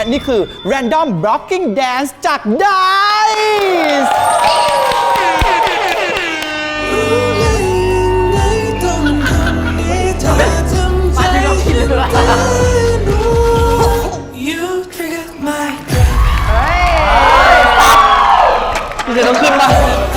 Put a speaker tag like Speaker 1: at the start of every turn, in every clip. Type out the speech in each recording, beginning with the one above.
Speaker 1: และนี่คือ Random Blocking Dance จาก Dice
Speaker 2: พี่จะต้องขึ้นมา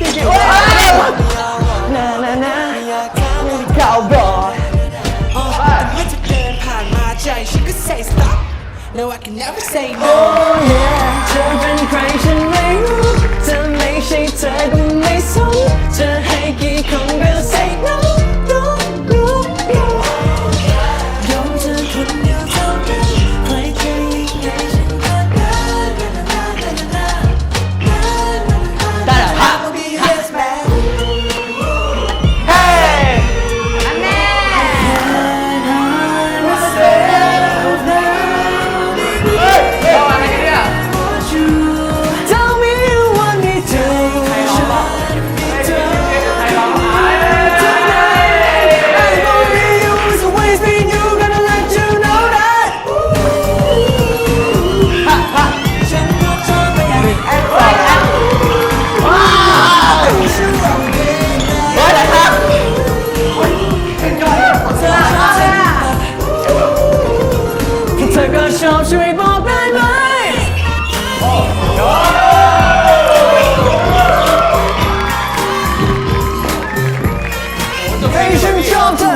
Speaker 1: I'm a cherry thinking
Speaker 2: นานานา
Speaker 1: cowboy
Speaker 3: เมื่อเธอเดินผ่านมาใจฉันก็ say stop No I can never say no
Speaker 2: เธอเป็นใครฉันไม่ ชอบเธอ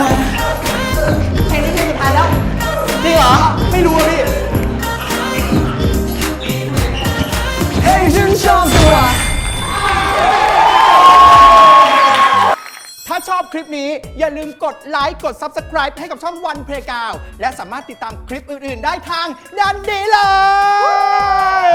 Speaker 2: เพลงนี้เพลงสุดท้ายแล้ว จริงเหรอ ไม่รู้อะพี่ให้ฉันชอบเธอ
Speaker 1: ถ้าชอบคลิปนี้อย่าลืมกดไลค์กด Subscribe ให้กับช่องวันเพลกาวและสามารถติดตามคลิปอื่น ๆ ได้ทางด้านนี้เลย